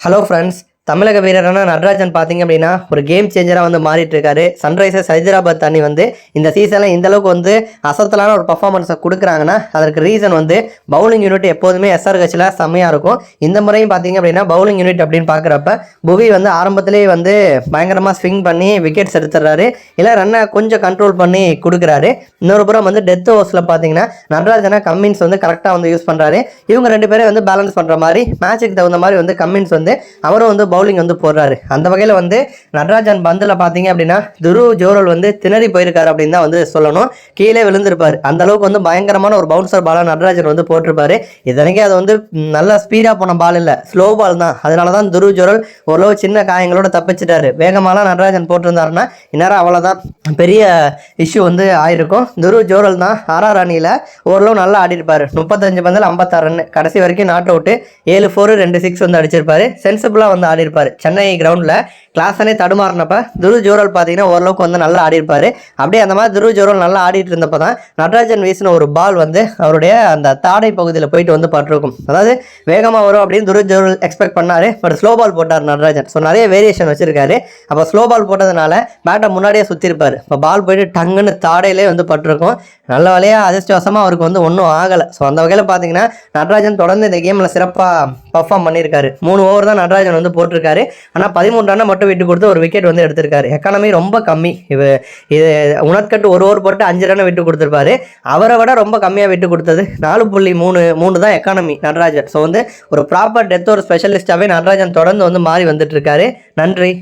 Hello friends தமிழக வீரரான நடராஜன் பார்த்தீங்க அப்படின்னா ஒரு கேம் சேஞ்சராக வந்து மாறிட்டு இருக்காரு சன்ரைசர்ஸ் ஹைதராபாத் அணி வந்து இந்த சீசனில் இந்த அளவுக்கு வந்து அசத்தலான ஒரு பர்ஃபார்மன்ஸை கொடுக்குறாங்கன்னா அதற்கு ரீசன் வந்து பவுலிங் யூனிட் எப்போதுமே எஸ்ஆர் கட்சியில் செம்மையாக இருக்கும். இந்த முறையும் பார்த்தீங்க அப்படின்னா பவுலிங் யூனிட் அப்படின்னு பார்க்குறப்ப புவி வந்து ஆரம்பத்திலேயே வந்து பயங்கரமாக ஸ்விங் பண்ணி விக்கெட்ஸ் எடுத்துடுறாரு. இல்லை ரன்னை கொஞ்சம் கண்ட்ரோல் பண்ணி கொடுக்குறாரு. இன்னொரு புறம் வந்து டெத் ஓவர்ஸில் பார்த்தீங்கன்னா நடராஜனை கம்மின்ஸ் வந்து கரெக்டாக வந்து யூஸ் பண்ணுறாரு இவங்க ரெண்டு பேரும் வந்து பேலன்ஸ் பண்ணுற மாதிரி மேட்சுக்கு தகுந்த மாதிரி வந்து கம்மின்ஸ் வந்து அவரும் வந்து பவுலிங் வந்து போடுறாரு. அந்த வகையில் வந்து நடராஜன் பந்தில் பார்த்தீங்க அப்படின்னா துரு ஜோரல் வந்து திணறி போயிருக்காரு அப்படின்னு தான் வந்து சொல்லணும். கீழே விழுந்திருப்பார். அந்த அளவுக்கு வந்து பயங்கரமான ஒரு பவுன்சர் பாலாக நடராஜன் வந்து போட்டிருப்பாரு. இதனைக்கே அது வந்து நல்ல ஸ்பீடாக போன பால் இல்லை. ஸ்லோ பால் தான். அதனால தான் துரு ஜோரல் ஓரளவு சின்ன காயங்களோட தப்பிச்சிட்டாரு. வேகமாலாம் நடராஜன் போட்டிருந்தாருன்னா இந்நேரம் அவ்வளோதான் பெரிய இஷ்யூ வந்து ஆயிருக்கும். துரு ஜோரல் தான் ஆர்ஆர் அணியில் ஓரளவு நல்லா ஆடிருப்பார் முப்பத்தஞ்சு பந்தில் ஐம்பத்தாறு ரன் கடைசி வரைக்கும் நாட் அவுட்டு ஏழு ஃபோர் ரெண்டு சிக்ஸ் வந்து அடிச்சிருப்பாரு. சென்சிபிளாக வந்து ஆடிருப்பார் சென்னை கிரவுண்டில் கிளாஸனே தடுமாறினப்ப துரு ஜோரல் பார்த்தீங்கன்னா ஓரளவுக்கு வந்து நல்லா ஆடிருப்பார் அப்படியே அந்த மாதிரி துரு ஜோரல் நல்லா ஆடிட்டு இருந்தப்போ தான் நடராஜன் வீசின ஒரு பால் வந்து அவருடைய அந்த தாடை பகுதியில் போயிட்டு வந்து பட்டிருக்கும். அதாவது வேகமாக வரும் அப்படின்னு துரு ஜோரல் எக்ஸ்பெக்ட் பண்ணார். பட் ஸ்லோ பால் போட்டார் நடராஜன். ஸோ நிறைய வேரியேஷன் வச்சிருக்காரு. அப்போ ஸ்லோ பால் போட்டதுனால பேட்டை முன்னாடியே சுற்றிருப்பார் இப்போ பால் போயிட்டு டங்குன்னு தாடையிலே வந்து பட்டிருக்கும். நல்ல வேலையாக அதிர்ஷ்டவசமாக அவருக்கு வந்து ஒன்றும் ஆகலை. ஸோ அந்த வகையில் பார்த்தீங்கன்னா நடராஜன் தொடர்ந்து இந்த கேமில் சிறப்பாக பர்ஃபார்ம் பண்ணியிருக்காரு. மூணு ஓவர் தான் நடராஜன் வந்து போட்டிருக்காரு. ஆனால் பதிமூணு ரன்னை மட்டும் விட்டு கொடுத்து ஒரு விக்கெட் வந்து எடுத்திருக்காரு. எக்கானமி ரொம்ப கம்மி. இது இது உணர்கட்டு ஒரு ஓவர் போட்டு அஞ்சு ரன்னை விட்டு கொடுத்துருப்பாரு. அவரை விட ரொம்ப கம்மியாக விட்டு கொடுத்தது நாலு புள்ளி மூணு மூணு தான் எக்கானமி நடராஜன். ஸோ வந்து ஒரு ப்ராப்பர் டெத் ஒரு ஸ்பெஷலிஸ்ட்டாகவே நடராஜன் தொடர்ந்து வந்து மாறி வந்துட்டு இருக்காரு. நன்றி.